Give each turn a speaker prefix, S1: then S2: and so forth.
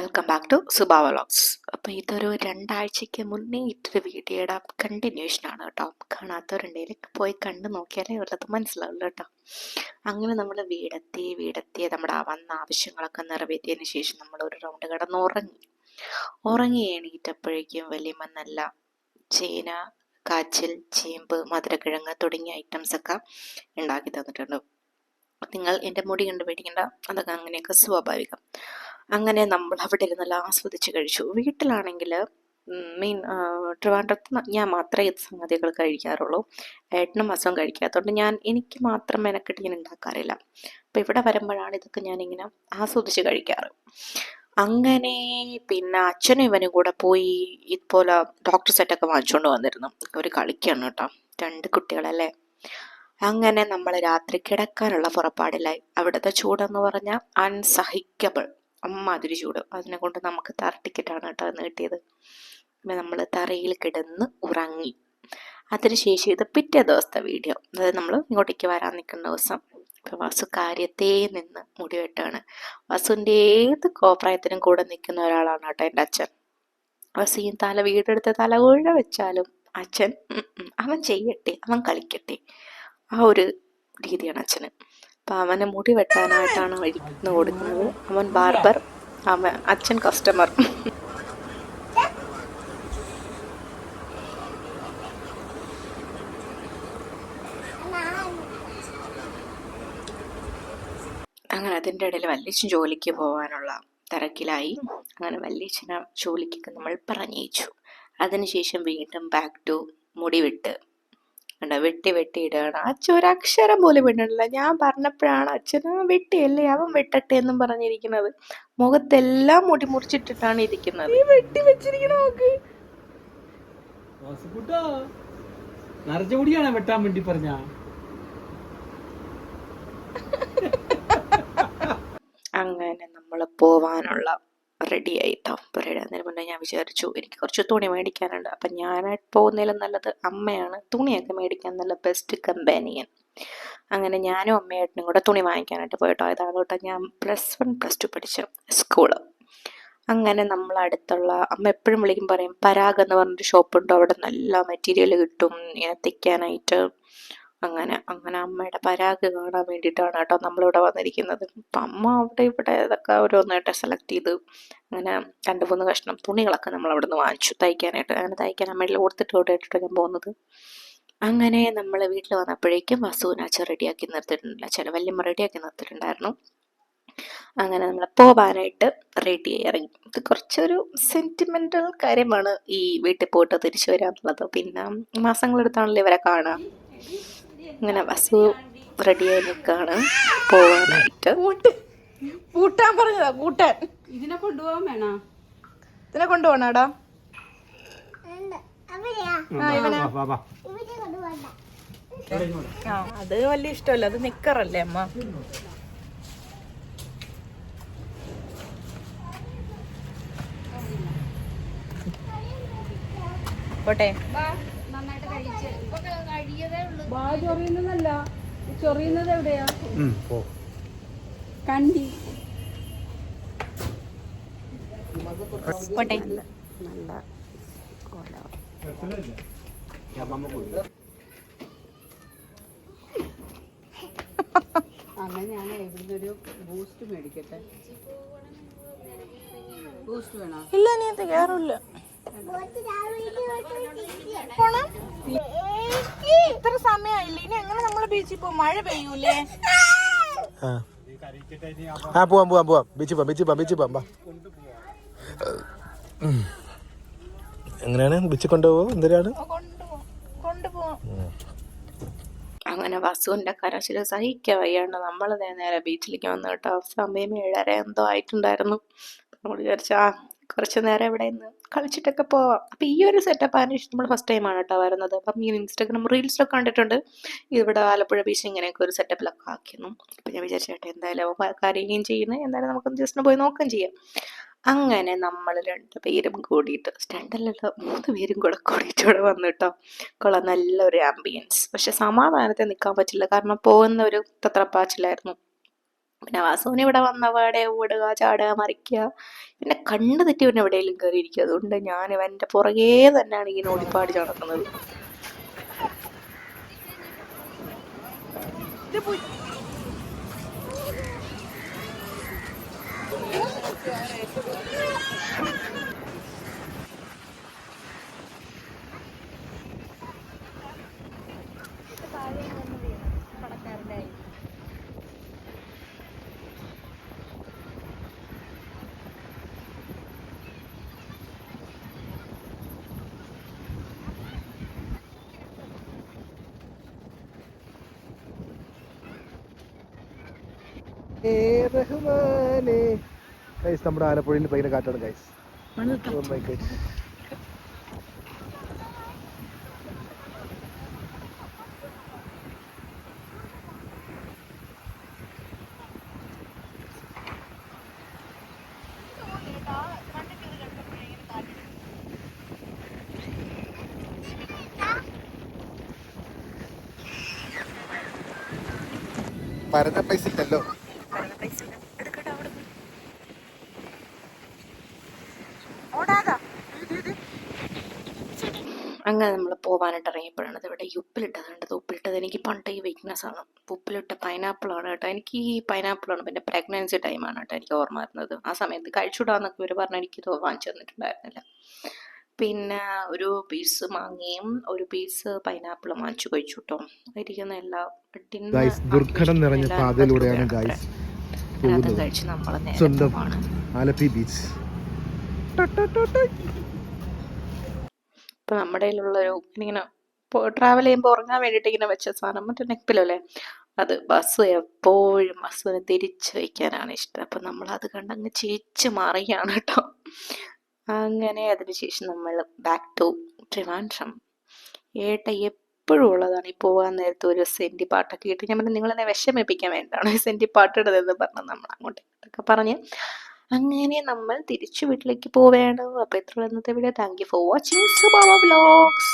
S1: Welcome back to Subava vlogs അപ്പോൾ ഇതൊരു രണ്ടാഴ്ചയ്ക്ക് മുന്നേ ഇട്ടൊരു വീഡിയോയുടെ കണ്ടിന്യൂഷനാണ് കേട്ടോ. കാണാത്തവരുണ്ടെങ്കിൽ പോയി കണ്ട് നോക്കിയാലേ ഉള്ളത് മനസ്സിലാവുള്ളൂ കേട്ടോ. അങ്ങനെ നമ്മൾ വീടെത്തി വീടെത്തി. നമ്മുടെ വന്ന ആവശ്യങ്ങളൊക്കെ നിറവേറ്റിയതിന് ശേഷം നമ്മൾ ഒരു റൗണ്ട് കിടന്ന് ഉറങ്ങി ഉറങ്ങി എണീറ്റപ്പോഴേക്കും വലിയ നല്ല ചേന കാച്ചിൽ ചേമ്പ് മധുരക്കിഴങ്ങ് തുടങ്ങിയ ഐറ്റംസ് ഒക്കെ ഉണ്ടാക്കി തന്നിട്ടുണ്ട്. നിങ്ങൾ എന്റെ മുടി കണ്ട് പേടിക്കണ്ട അതൊക്കെ അങ്ങനെയൊക്കെ സ്വാഭാവികം. അങ്ങനെ നമ്മൾ അവിടെ ഇരുന്നല്ല ആസ്വദിച്ച് കഴിച്ചു. വീട്ടിലാണെങ്കിൽ മീൻ ട്രിവാൻഡ്രത്ത് ഞാൻ മാത്രമേ ഇത് സംഗതികൾ കഴിക്കാറുള്ളൂ. ഏട്ടനും മാസം കഴിക്കാത്തതുകൊണ്ട് ഞാൻ എനിക്ക് മാത്രം മെനക്കെട്ട് ഞാൻ ഉണ്ടാക്കാറില്ല. അപ്പം ഇവിടെ വരുമ്പോഴാണ് ഇതൊക്കെ ഞാനിങ്ങനെ ആസ്വദിച്ച് കഴിക്കാറ്. അങ്ങനെ പിന്നെ അച്ഛനും ഇവനും കൂടെ പോയി ഇതുപോലെ ഡോക്ടർ സെറ്റൊക്കെ വാങ്ങിച്ചുകൊണ്ട് വന്നിരുന്നു. അവർ കളിക്കാണ് കേട്ടോ. രണ്ട് കുട്ടികളല്ലേ. അങ്ങനെ നമ്മൾ രാത്രി കിടക്കാനുള്ള പുറപ്പാടിലായി. അവിടുത്തെ ചൂടെന്ന് പറഞ്ഞാൽ അൺസഹിക്കബിൾ അമ്മാതിരി ചൂട്. അതിനെ കൊണ്ട് നമുക്ക് തറ ടിക്കറ്റാണ് കേട്ടോ അന്ന് കിട്ടിയത്. പിന്നെ നമ്മൾ തറയിൽ കിടന്ന് ഉറങ്ങി. അതിനുശേഷം ഇത് പിറ്റേ ദിവസത്തെ വീഡിയോ. അതായത് നമ്മൾ ഇങ്ങോട്ടേക്ക് വരാൻ നിൽക്കുന്ന ദിവസം. ഇപ്പം വാസു കാര്യത്തേ നിന്ന് മുടി വെട്ടാണ്. വാസുവിന്റെ ഏത് കോപ്രായത്തിനും കൂടെ നിൽക്കുന്ന ഒരാളാണ് കേട്ടോ എന്റെ അച്ഛൻ. വസീം തല വീടെടുത്ത് തല ഉഴ വെച്ചാലും അച്ഛൻ അവൻ ചെയ്യട്ടെ അവൻ കളിക്കട്ടെ. ആ ഒരു രീതിയാണ് അച്ഛന്. അപ്പം അവനെ മുടി വെട്ടാനായിട്ടാണ് വഴിന്ന് കൊടുക്കുന്നത്. അവൻ ബാർബർ അവൻ അച്ഛൻ കസ്റ്റമർ അങ്ങനെ അതിന്റെ ഇടയിൽ വല്യച്ഛൻ ജോലിക്ക് പോകാനുള്ള തിരക്കിലായി. അങ്ങനെ വല്യച്ഛനെ ജോലിക്കൊക്കെ നമ്മൾ പറഞ്ഞയച്ചു. അതിനുശേഷം വീണ്ടും ബാക്ക് ടു മുടി വെട്ട് കണ്ടോ വെട്ടി വെട്ടി ഇടുകയാണ് അച്ഛൻ ഒരു അക്ഷരം പോലും വിടണില്ല ഞാൻ പറഞ്ഞപ്പോഴാണ് അച്ഛൻ വെട്ടിയല്ലേ? അവൻ വെട്ടട്ടെ എന്നും പറഞ്ഞിരിക്കുന്നത്. മുഖത്തെല്ലാം മുടി മുറിച്ചിട്ടിട്ടാണ് ഇരിക്കുന്നത്. വെട്ടി വെച്ചിരിക്കണ നോക്ക്.
S2: മുടിയാണ് വെട്ടാൻ വേണ്ടി പറഞ്ഞ?
S1: അങ്ങനെ നമ്മൾ പോവാനുള്ള റെഡി ആയിട്ടോ റെഡി ആകുന്നതിന് മുന്നേ ഞാൻ വിചാരിച്ചു എനിക്ക് കുറച്ച് തുണി മേടിക്കാനുണ്ട്. അപ്പം ഞാനായിട്ട് പോകുന്നതിലും നല്ലത് അമ്മയാണ്. തുണിയൊക്കെ മേടിക്കാൻ നല്ല ബെസ്റ്റ് കമ്പാനിയൻ അങ്ങനെ ഞാനും അമ്മയായിട്ടും കൂടെ തുണി വാങ്ങിക്കാനായിട്ട് പോയിട്ടോ. ഇതാണ് കേട്ടോ ഞാൻ പ്ലസ് വൺ പ്ലസ് ടു പഠിച്ച സ്കൂൾ അങ്ങനെ നമ്മൾ അടുത്തുള്ള അമ്മ എപ്പോഴും വിളിക്കും പറയും പരാഗ് എന്ന് പറഞ്ഞൊരു ഷോപ്പുണ്ട് അവിടെ നല്ല മെറ്റീരിയൽ കിട്ടും. ഇങ്ങനെ തിക്കാനായിട്ട് അങ്ങനെ അങ്ങനെ അമ്മയുടെ പരാഗ് കാണാൻ വേണ്ടിയിട്ടാണ് കേട്ടോ നമ്മളിവിടെ വന്നിരിക്കുന്നത്. അപ്പം അമ്മ അവിടെ ഇവിടെ ഇതൊക്കെ ഓരോന്നായിട്ട് സെലക്ട് ചെയ്ത് അങ്ങനെ രണ്ട് മൂന്ന് കഷ്ണം തുണികളൊക്കെ നമ്മൾ അവിടെ നിന്ന് വാങ്ങിച്ചു തയ്ക്കാനായിട്ട്. അങ്ങനെ തയ്ക്കാൻ അമ്മയിൽ കൊടുത്തിട്ട് ഇവിടെ ഞാൻ പോകുന്നത്. അങ്ങനെ നമ്മൾ വീട്ടിൽ വന്നപ്പോഴേക്കും വസുവിനാച്ച റെഡിയാക്കി നിർത്തിയിട്ടുണ്ടല്ല. ചില വല്യമ്മ റെഡിയാക്കി നിർത്തിയിട്ടുണ്ടായിരുന്നു. അങ്ങനെ നമ്മൾ പോവാനായിട്ട് റെഡി ഇറങ്ങി. ഇത് കുറച്ചൊരു സെന്റിമെന്റൽ കാര്യമാണ് ഈ വീട്ടിൽ പോയിട്ട് തിരിച്ചു വരാന്നുള്ളത്. പിന്നെ മാസങ്ങളെടുത്താണല്ലോ ഇവരെ കാണാം. അങ്ങനെ ബസ് റെഡിയായി നിൽക്കുകയാണ്. പോവാനായിട്ട്.
S3: കൂട്ടാൻ പറഞ്ഞതാ കൂട്ടാൻ
S4: ഇതിനെ കൊണ്ടുപോകാൻ വേണോ?
S3: ഇതിനെ കൊണ്ടുപോകണാടാ. ആ അത് വലിയ ഇഷ്ടമല്ല. അത് നിക്കറല്ലേ അമ്മ? പോട്ടെ.
S4: വാ ചൊറിയുന്നതല്ല. ചൊറിയുന്നത് എവിടെയാ? കണ്ടി.
S3: നല്ല
S4: അങ്ങനെ ഞാൻ ഇവിടുന്ന് ഒരു ബൂസ്റ്റ് മേടിക്കട്ടെ? ബൂസ്റ്റ് വേണോ
S3: ഇല്ല നീ അത് കയറില്ല ഇത്ര സമയമായില്ലേ? ഇനി എങ്ങനെ നമ്മൾ ബീച്ചിൽ പോകും മഴ പെയ്യൂലേ?
S5: ആ. പോവാം പോവാം പോവാം. ബീച്ചിൽ പോവാം ബീച്ചിൽ പോവാം ബീച്ചിൽ പോവാം. എങ്ങനെയാണ്? ബീച്ചിൽ കൊണ്ടുപോകുമോ എന്തിനാണ്
S1: അങ്ങനെ വസുവിന്റെ കരച്ചിൽ സഹിക്കാൻ വയ്യാണ്ട് നമ്മൾ നേരെ ബീച്ചിലേക്ക് വന്നു കേട്ടോ. സമയം ഏഴര എന്തോ ആയിട്ടുണ്ടായിരുന്നു. നമ്മൾ വിചാരിച്ചാ കുറച്ച് നേരം ഇവിടെ നിന്ന് കളിച്ചിട്ടൊക്കെ പോവാം. അപ്പം ഈ ഒരു സെറ്റപ്പ് ആണ് നമ്മൾ ഫസ്റ്റ് ടൈമാണ് കേട്ടോ വരുന്നത്. അപ്പം ഈ ഇൻസ്റ്റാഗ്രാം റീൽസിലൊക്കെ കണ്ടിട്ടുണ്ട്. ഇവിടെ ആലപ്പുഴ ബീച്ച് ഇങ്ങനെയൊക്കെ ഒരു സെറ്റപ്പിലൊക്കെ ആക്കിയിരുന്നു. അപ്പം ഞാൻ വിചാരിച്ചേട്ടെ എന്തായാലും കരയുകയും ചെയ്യുന്നത് എന്തായാലും നമുക്ക് ജസ്റ്റ് പോയി നോക്കുകയും ചെയ്യാം. അങ്ങനെ നമ്മൾ രണ്ട് പേരും കൂടിയിട്ട് രണ്ടല്ലല്ലോ മൂന്ന് പേരും കൂടെ കൂടിയിട്ട് ഇവിടെ കേട്ടോ കൊള്ളാം നല്ലൊരു ആംബിയൻസ് പക്ഷെ സമാധാനത്തെ നിൽക്കാൻ പറ്റില്ല. കാരണം പോകുന്ന ഒരു തത്രപ്പാച്ചിലായിരുന്നു. പിന്നെ വാസുവിന് ഇവിടെ വന്നപാടെ ഓടുക ചാടുക മറിക്കുക. പിന്നെ കണ്ണു തെറ്റി പിന്നെ എവിടെയെങ്കിലും കയറിയിരിക്കുക അതുകൊണ്ട് ഞാൻ ഇവന്റെ പുറകേ തന്നെയാണ് ഇങ്ങനെ ഓടിപ്പാടി നടക്കുന്നത്.
S5: ഗൈസ് നമ്മുടെ ആലപ്പുഴയിൽ ഭയങ്കര കാറ്റാണ് ഗൈസ് Oh my God. പരന്ന പൈസ ഇല്ലല്ലോ.
S1: അങ്ങനെ നമ്മൾ പോകാനായിട്ട് ഇറങ്ങിയപ്പോഴാണ് ഈ ഉപ്പിലിട്ടത് കണ്ടത്. ഉപ്പിലിട്ടത് എനിക്ക് പണ്ടേ ഈ വീക്ക്നെസ് ആണ്. ഉപ്പിലിട്ട പൈനാപ്പിളാണ് കേട്ടോ. എനിക്ക് ഈ പൈനാപ്പിളാണ് ആണ് പിന്നെ പ്രഗ്നൻസി ടൈമാണ് കേട്ടോ എനിക്ക് ഓർമ്മ വരുന്നത്. ആ സമയത്ത് കഴിച്ചുവിടാന്നൊക്കെ ഇവർ പറഞ്ഞ് എനിക്ക് ഇത് വാങ്ങിച്ചു തന്നിട്ടുണ്ടായിരുന്നില്ല. പിന്നെ ഒരു പീസ് മാങ്ങയും ഒരു പീസ് പൈനാപ്പിളും വാങ്ങിച്ചു കഴിച്ചു കേട്ടോ. ഇരിക്കുന്ന എല്ലാ
S5: ദുർഘടം നിറഞ്ഞ പാതയിലൂടെയാണ്
S1: കഴിച്ച് നമ്മൾ നേരെ
S5: ആലപ്പി ബീച്ച്
S1: ഇപ്പൊ നമ്മുടെ കയ്യിലുള്ളൊരു ഇങ്ങനെ ട്രാവൽ ചെയ്യുമ്പോൾ ഉറങ്ങാൻ വേണ്ടിയിട്ട് ഇങ്ങനെ വെച്ച സാധനം മറ്റേ നെക്കിലല്ലേ അത് ബസ് എപ്പോഴും ബസ്സിന് തിരിച്ചു വയ്ക്കാനാണ് ഇഷ്ടം. അപ്പം നമ്മൾ അത് കണ്ടങ്ങ് ചിരിച്ചു മാറുകയാണ് കേട്ടോ. അങ്ങനെ അതിനുശേഷം നമ്മൾ ബാക്ക് ടു ട്രിവാൻഡ്രം. ഏട്ട എപ്പോഴും ഉള്ളതാണ് ഈ പോകാൻ നേരത്തെ ഒരു സെന്റി പാട്ടൊക്കെ ഇട്ട് ഞാൻ പറഞ്ഞു നിങ്ങളെന്നെ വിഷമിപ്പിക്കാൻ വേണ്ടിയിട്ടാണ് സെന്റി പാട്ടിടുന്നതെന്ന് പറഞ്ഞു നമ്മൾ അങ്ങോട്ട് ഒക്കെ പറഞ്ഞ്. അങ്ങനെ നമ്മൾ തിരിച്ചു വീട്ടിലേക്ക് പോവുകയാണ് അപ്പോൾ എത്ര ഇന്നത്തെ video thank you for watching Subaba vlogs